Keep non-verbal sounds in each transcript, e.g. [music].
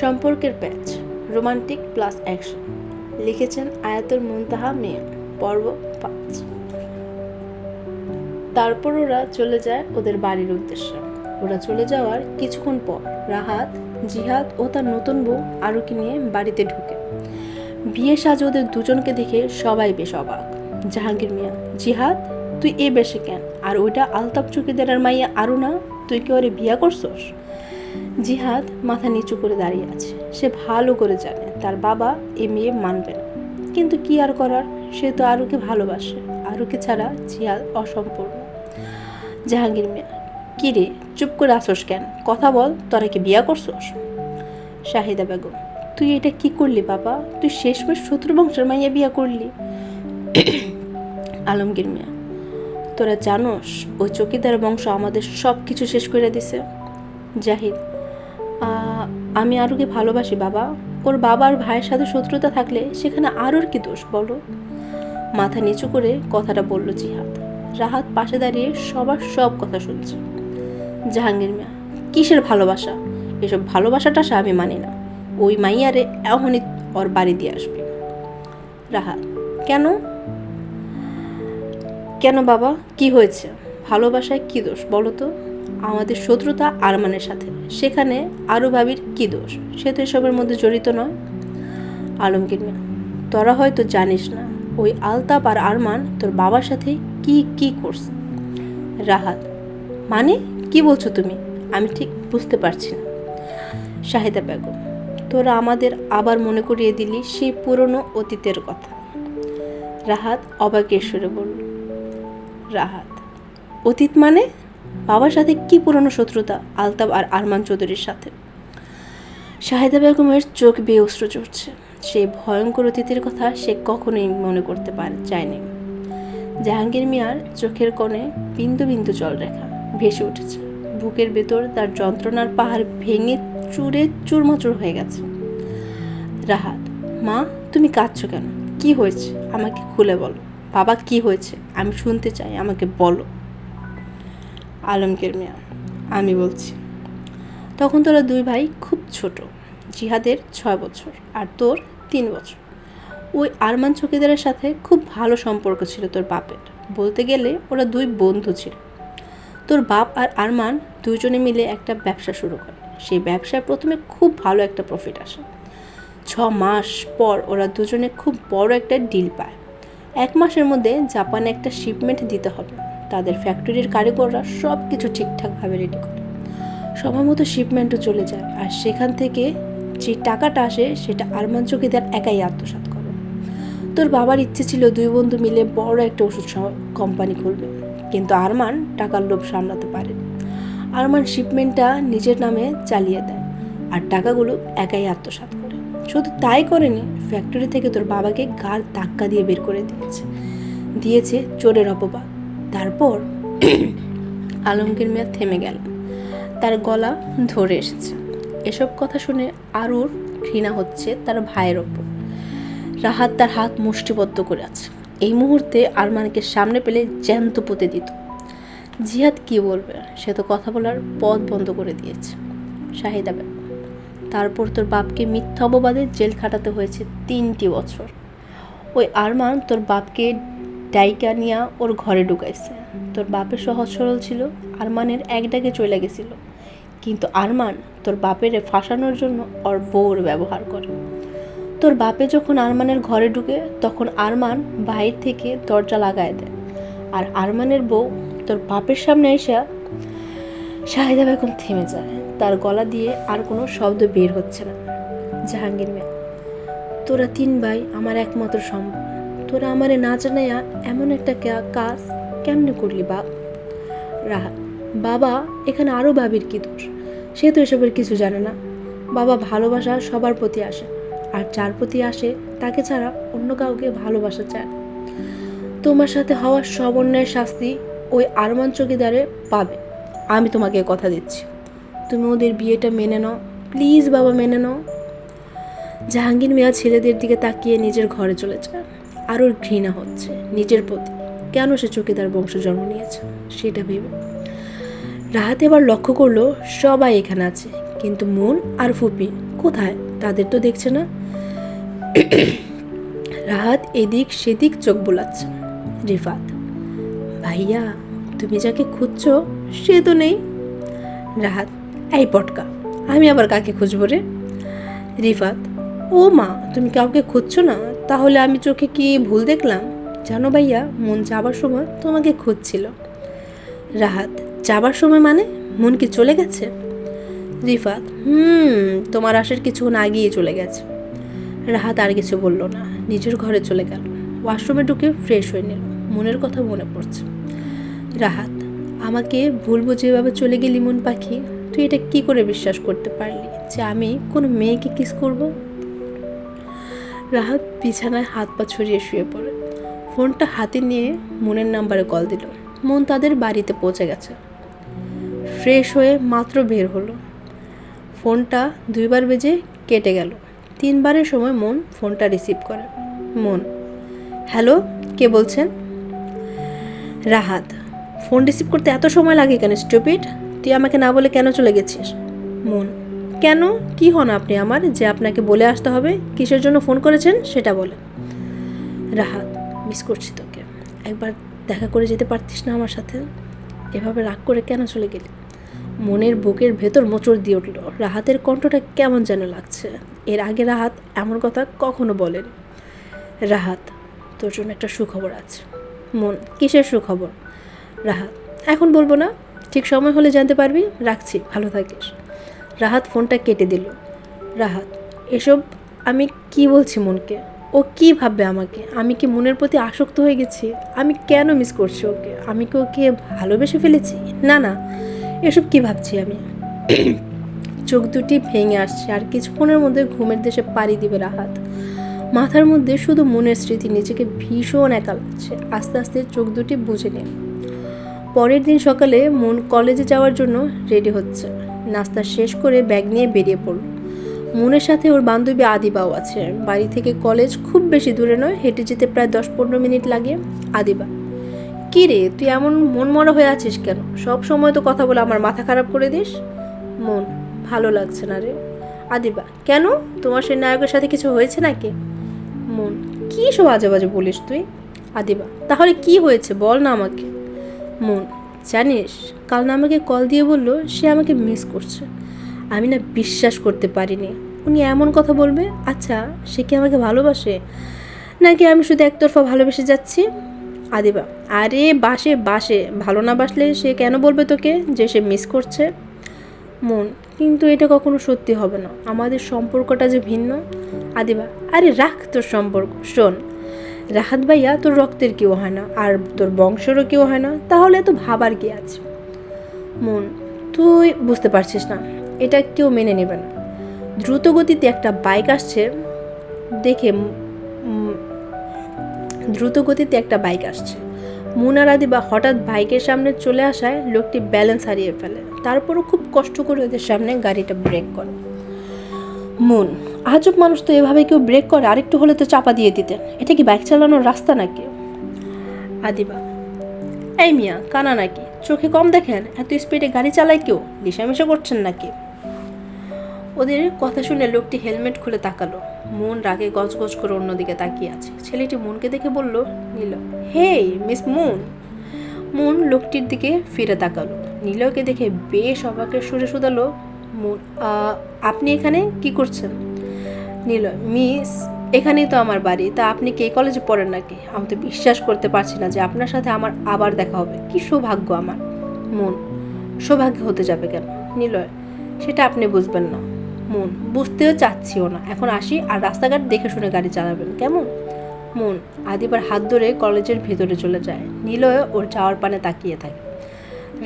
সম্পর্কের প্যাচ, romantic plus action, লিখেছেন আয়াতুল মুনতাহা মেয়ে, পর্ব পাঁচ। তারপর ওরা চলে যায় ওদের বাড়ির উদ্দেশ্যে। ওরা চলে যাওয়ার কিছুক্ষণ পর রাহাত, জিহাদ ও তার নতুন বউ আরুকে নিয়ে বাড়িতে ঢুকে। বিয়ে সাজে ওদের দুজনকে দেখে সবাই বেশ অবাক। জাহাঙ্গীর মিয়া, জিহাদ, তুই এ বেশে কেন? আর ওইটা আলতাপ চুকিদারের মাইয়া আরু না? তুই কি ওরে বিয়া করছস? জিহাদ মাথা নিচু করে দাঁড়িয়ে আছে। সে ভালো করে জানে, তার বাবা এ মেয়ে মানবে না। কিন্তু কি আর করার? সে তো আরুকে ভালোবাসে। আরুকে ছাড়া জিহাদ অসম্পূর্ণ। জাহাঙ্গীর মিয়া, কি রে, চুপ করে আসোস কেন? কথা বল, তোরা কি বিয়া করছস? শাহিদা বেগম, তুই এটা কি করলি বাবা? তুই শেষমেশ শত্রু বংশের মাইয়া বিয়া করলি। আলমগীর মিয়া, তোরা জানোস ওই চকিদার বংশ আমাদের সব কিছু শেষ করে দিছে। জাহিদ আমি আরুকে ভালোবাসি, বাবা। ওর বাবার ভাইয়ের সাথে শত্রুতা থাকলে সেখানে আরুর কি দোষ, বলো? মাথা নিচু করে কথাটা বলল জিহাদ। রাহাত পাশে দাঁড়িয়ে সবার সব কথা শুনছে। জাহাঙ্গীর মিয়া, কিসের ভালোবাসা? এসব ভালোবাসাটা আমি মানি না। ওই মাইয়ারে এখনই ওর বাড়ি দিয়ে আসবে। রাহাত, কেন? কেন বাবা? কি হয়েছে? ভালোবাসায় কি দোষ, বলো তো? আমাদের শত্রুতা আরমানের সাথে। সেখানে আরও ভাবির কী দোষ? সে তো এসবের মধ্যে জড়িত নয়। আলমগীর মিয়া তোরা হয়তো জানিস না, ওই আলতাপ আর আরমান তোর বাবার সাথে কি কি করছে। রাহাত মানে? কি বলছো তুমি? আমি ঠিক বুঝতে পারছি না। শাহিদা বেগম, তোরা আমাদের আবার মনে করিয়ে দিলি সেই পুরনো অতীতের কথা। রাহাত অবাকের সুরে বলল, রাহাত, অতীত মানে? বাবার সাথে কি পুরনো শত্রুতা আলতাব আর আরমান চৌধুরীর সাথে? শাহিদা বেগমের চোখ বেয়ে অস্ত্র চড়ছে। সেই ভয়ঙ্কর অতীতের কথা সে কখনোই মনে করতে পারে, চায়নি। জাহাঙ্গীর মিয়ার চোখের কোণে বিন্দু বিন্দু জলরেখা ভেসে উঠেছে। বুকের ভেতর তার যন্ত্রণার পাহাড় ভেঙে চুরে চুরমাচুর হয়ে গেছে। রাহাত, মা, তুমি কাঁদছো কেন? কি হয়েছে? আমাকে খুলে বলো। বাবা, কি হয়েছে? আমি শুনতে চাই, আমাকে বলো। আলমগীর মিয়া, আমি বলছি। তখন তোরা দুই ভাই খুব ছোট, জিহাদের ছয় বছর আর তোর তিন বছর। ওই আরমান চকিদারের সাথে খুব ভালো সম্পর্ক ছিল তোর বাপের। বলতে গেলে ওরা দুই বন্ধু ছিল। তোর বাপ আর আরমান দুজনে মিলে একটা ব্যবসা শুরু করে। সেই ব্যবসায় প্রথমে খুব ভালো একটা প্রফিট আসে। ছ মাস পর ওরা দুজনে খুব বড় একটা ডিল পায়। এক মাসের মধ্যে জাপানে একটা শিপমেন্ট দিতে হবে। তাদের ফ্যাক্টরির কারিগররা সব কিছু ঠিকঠাকভাবে রেডি করে। সময় মতো শিপমেন্টও চলে যায় আর সেখান থেকে যে টাকাটা আসে সেটা আরমান চকিদার একাই আত্মসাৎ করে। তোর বাবার ইচ্ছে ছিল দুই বন্ধু মিলে বড় একটা ওষুধ কোম্পানি খুলবে, কিন্তু আরমান টাকার লোভ সামলাতে পারেনি। আরমান শিপমেন্টটা নিজের নামে চালিয়ে দেয় আর টাকাগুলো একাই আত্মসাৎ করে। শুধু তাই করেনি ফ্যাক্টরি থেকে তোর বাবাকে গার ধাক্কা দিয়ে বের করে দিয়েছে। দিয়েছে চোরের অপবাদ। তারপর [clears throat] আলমগীর মিয়া থেমে গেল। তার গলা ধরে এসেছে। এসব কথা শুনে আরুর ঘৃণা হচ্ছে তার ভাইয়ের ওপর। রাহাত তার হাত মুষ্টিবদ্ধ করে আছে। এই মুহূর্তে আরমানকে সামনে পেলে জ্যান্ত পুঁতে দিত জিহাদ কি বলবে? সে তো কথা বলার পথ বন্ধ করে দিয়েছে। শাহিদা বেগম, তারপর তোর বাপকে মিথ্যা অপবাদে জেল খাটাতে হয়েছে তিনটি বছর। ওই আরমান তোর বাপকে ডাইকা নিয়া ওর ঘরে ঢুকাইছে। তোর বাপের সহজ সরল ছিল, আরমানের এক ডাকে চলে গেছিল। কিন্তু আরমান তোর বাপের ফাঁসানোর জন্য ওর বউর ব্যবহার করে। তোর বাপে যখন আরমানের ঘরে ঢুকে, তখন আরমান বাইর থেকে দরজা লাগায় দেয়। আর আরমানের বউ তোর বাপের সামনে এসে শাহিদা বেগম থেমে যায়। তার গলা দিয়ে আর কোনো শব্দ বের হচ্ছে না। জাহাঙ্গীর মেয়ে, তোরা তিন ভাই আমার একমাত্র সম্ভব তোরা আমারে না জানাইয়া এমন একটা কাজ কেমনে করলি বা? রাহা বাবা এখানে আরও ভাবির কি দোষ? সে তো এসবের কিছু জানে না। বাবা ভালোবাসা সবার প্রতি আসে, আর যার প্রতি আসে তাকে ছাড়া অন্য কাউকে ভালোবাসা চায় তোমার সাথে হওয়া সব অন্যায়ের শাস্তি ওই আরমান চকিদারে পাবে। আমি তোমাকে কথা দিচ্ছি। তুমি ওদের বিয়েটা মেনে নাও। প্লিজ বাবা, মেনে নাও। জাহাঙ্গীর মিয়া ছেলেদের দিকে তাকিয়ে নিজের ঘরে চলে যায় আর ওর ঘৃণা হচ্ছে নিজের প্রতি। কেন সে চকিদার বংশ জন্ম নিয়েছে? সেটা ভেবে। রাহাত এবার লক্ষ্য করল, সবাই এখানে আছে। কিন্তু মন আর ফুপি কোথায়? তাদের তো দেখছে না। রাহাত এদিক সেদিক চোখ বোলাচ্ছে। রিফাত, ভাইয়া, তুমি যাকে খুঁজছো, সে তো নেই। রাহাত, এই পটকা, আমি আবার কাকে খুঁজবো রে? রিফাত ও মা, তুমি কাউকে খুঁজছো না? তাহলে আমি চোখে কি ভুল দেখলাম? জানো ভাইয়া, মন যাবার সময় তোমাকে খুঁজছিল। রাহাত যাবার সময় মানে? মন কি চলে গেছে? রিফাত, হুম, তোমার আসার কিছুক্ষণ আগেই চলে গেছে। রাহাত আর কিছু বলল না, নিজের ঘরে চলে গেল। ওয়াশরুমে ঢুকে ফ্রেশ হয়ে নিল, মনের কথা মনে পড়ছে। রাহাত, আমাকে ভুলবো যেভাবে চলে গেলি মন পাখি, তুই এটা কি করে বিশ্বাস করতে পারলি যে আমি কোনো মেয়েকে কিস করব? রাহাত বিছানায় হাত পা ছড়িয়ে শুয়ে পড়ে। ফোনটা হাতে নিয়ে মনের নাম্বারে কল দিল। মন তাদের বাড়িতে পৌঁছে গেছে। ফ্রেশ হয়ে মাত্র বের হলো। ফোনটা দুইবার বেজে কেটে গেল। তিনবারের সময় মন ফোনটা রিসিভ করে। মন, হ্যালো, কে বলছেন? রাহাত, ফোন রিসিভ করতে এত সময় লাগে কেন, স্টুপিড? তুই আমাকে না বলে কেন চলে গেছিস? মন কেন? কি হন আপনি আমার যে আপনাকে বলে আসতে হবে? কিসের জন্য ফোন করেছেন? সেটা বলে রাহাত মিস করছি তোকে। একবার দেখা করে যেতে পারতিস না আমার সাথে? এভাবে রাগ করে কেন চলে গেলি? মনের বুকের ভেতর মোচড় দিয়ে উঠল। রাহাতের কণ্ঠটা কেমন যেন লাগছে। এর আগে রাহাত এমন কথা কখনো বলেন। রাহাত, তোর জন্য একটা সুখবর আছে। মন, কিসের সুখবর? রাহাত, এখন বলব না। ঠিক সময় হলে জানতে পারবি। রাখছি, ভালো থাকিস। রাহাত ফোনটা কেটে দিল। রাহাত, এসব আমি কি বলছি মনকে? ও কি ভাববে আমাকে? আমি কি মনের প্রতি আসক্ত হয়ে গেছি? আমি কেন মিস করছি ওকে? আমি কি ওকে ভালোবেসে ফেলেছি? না না, এসব কি ভাবছি আমি? [clears throat] চোখ দুটি ভেঙে আসছে আর কিছুক্ষণের মধ্যে ঘুমের দেশে পাড়ি দিবে রাহাত। মাথার মধ্যে শুধু মনের স্মৃতি নিজেকে ভীষণ একা লাগছে। আস্তে আস্তে চোখ দুটি বুঝে নিন। পরের দিন সকালে মন কলেজে যাওয়ার জন্য রেডি হচ্ছে। নাস্তা শেষ করে ব্যাগ নিয়ে বেরিয়ে পড়ল। মনের সাথে ওর বান্ধবী আদিবাও আছে। বাড়ি থেকে কলেজ খুব বেশি দূরে নয়, হেঁটে যেতে প্রায় দশ পনেরো মিনিট লাগে। আদিবা, কি রে, তুই এমন মন মরা হয়ে আছিস কেন? সব সময় তো কথা বলে আমার মাথা খারাপ করে দিস? মন, ভালো লাগছে না রে। আদিবা, কেন? তোমার সেই নায়কের সাথে কিছু হয়েছে নাকি? মন, কী সব আজে বাজে বলিস তুই? আদিবা, তাহলে কি হয়েছে? বল না আমাকে। মন জানিস, কাল না আমাকে কল দিয়ে বলল, সে আমাকে মিস করছে। আমি না বিশ্বাস করতে পারিনি। উনি এমন কথা বলবে আচ্ছা সে কি আমাকে ভালোবাসে? নাকি আমি শুধু একতরফা ভালোবেসে যাচ্ছি? আদিবা, আরে, বাসে বাসে। ভালো না বাসলে সে কেন বলবে তোকে যে সে মিস করছে? মন, কিন্তু এটা কখনো সত্যি হবে না। আমাদের সম্পর্কটা যে ভিন্ন। আদিবা, আরে, রাখ তোর সম্পর্ক। শোন রাহাত ভাইয়া, তোর রক্তের কেউ হয় না, আর তোর বংশেরও কেউ হয় না, তাহলে তো ভাবার কি আছে? মন, তুই বুঝতে পারছিস না, এটা কেউ মেনে নেবে না। দ্রুত গতিতে একটা বাইক আসছে, দেখে দ্রুত গতিতে একটা বাইক আসছে। মুনার আদিবা হঠাৎ বাইকের সামনে চলে আসায় লোকটি ব্যালেন্স হারিয়ে ফেলে। তারপরও খুব কষ্ট করে ওদের সামনে গাড়িটা ব্রেক করে। মন আজব মানুষ তো এভাবে কেউ ব্রেক করে আরেকটু হলে তো চাপা দিয়ে দিতেন এটা কি বাইক চালানোর রাস্তা নাকি? আদিবা এই মিয়া কানা নাকি? চোখে কম দেখেন এত স্পিডে গাড়ি চালায় কেউ? লিসামিশা করছেন নাকি? ওদের কথা শুনে লোকটি হেলমেট খুলে তাকালো। মন রাগে গজগজ করে অন্যদিকে তাকিয়ে আছে। ছেলেটি মনকে দেখে বলল নীল হেই মিস মুন। মন লোকটির দিকে ফিরে তাকালো। নীলকে দেখে বেশ অবাকের সুরে শুধালো মন "আহ, আপনি এখানে কি করছেন? নীল মিস, এখানেই তো আমার বাড়ি। তা আপনি কে কলেজে পড়েন নাকি? আমি তো বিশ্বাস করতে পারছি না যে আপনার সাথে আমার আবার দেখা হবে। কি সৌভাগ্য আমার। মন, সৌভাগ্য হতে যাবে কেন? নিলয়, সেটা আপনি বুঝবেন না। মন, বুঝতেও চাচ্ছিও না। এখন আসি আর রাস্তাঘাট দেখে শুনে গাড়ি চালাবেন, কেমন? মন, আদিবার হাত ধরে কলেজের ভেতরে চলে যায়। নিলয় ওর যাওয়ার পানে তাকিয়ে থাকে।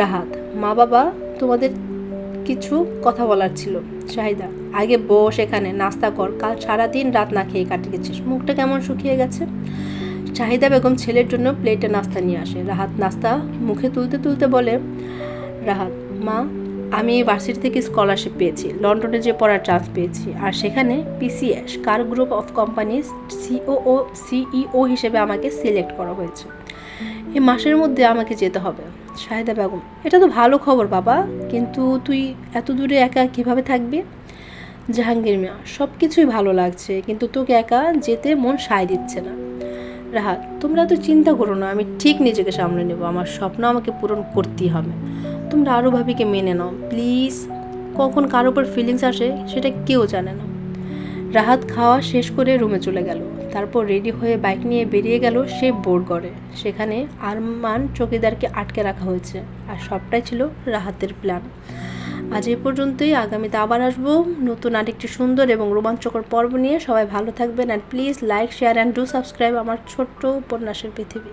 রাহাত মা বাবা তোমাদের কিছু কথা বলার ছিল। শাহিদা, আগে বস এখানে, নাস্তা কর, কাল সারাদিন রাত না খেয়ে কাটিয়ে গেছিস মুখটা কেমন শুকিয়ে গেছে? শাহিদা বেগম ছেলের জন্য প্লেটে নাস্তা নিয়ে আসে। রাহাত নাস্তা মুখে তুলতে তুলতে বলে, রাহাত, মা, আমি ভার্সিটি থেকে স্কলারশিপ পেয়েছি। লন্ডনে যে পড়ার চান্স পেয়েছি। আর সেখানে PCS car group of companies COO CEO হিসেবে আমাকে সিলেক্ট করা হয়েছে। এই মাসের মধ্যে আমাকে যেতে হবে। শাহেদা বেগম। এটা তো ভালো খবর বাবা, কিন্তু তুই এত দূরে একা কীভাবে থাকবি? জাহাঙ্গীর মিয়া সব কিছুই ভালো লাগছে, কিন্তু তোকে একা যেতে মন সায় দিচ্ছে না। রাহাত, তোমরা তো চিন্তা করো না, আমি ঠিক নিজেকে সামলে নেব, আমার স্বপ্ন আমাকে পূরণ করতেই হবে। তোমরা আরও ভাবিকে মেনে নাও, প্লিজ। কখন কার উপর ফিলিংস আসে, সেটা কেউ জানে না। রাহাত খাওয়া শেষ করে রুমে চলে গেল। তারপর রেডি হয়ে বাইক নিয়ে বেরিয়ে গেল সে বোরগড়ে। সেখানে আরমান চকিদারকে আটকে রাখা হয়েছে আর সবটাই ছিল রাহাতের প্ল্যান আজ এ পর্যন্তই, আগামীতে আবার আসব নতুন আরেকটি সুন্দর এবং রোমাঞ্চকর পর্ব নিয়ে। সবাই ভালো থাকবেন and please like share and do subscribe আমার ছোট্ট উপন্যাসের পৃথিবী।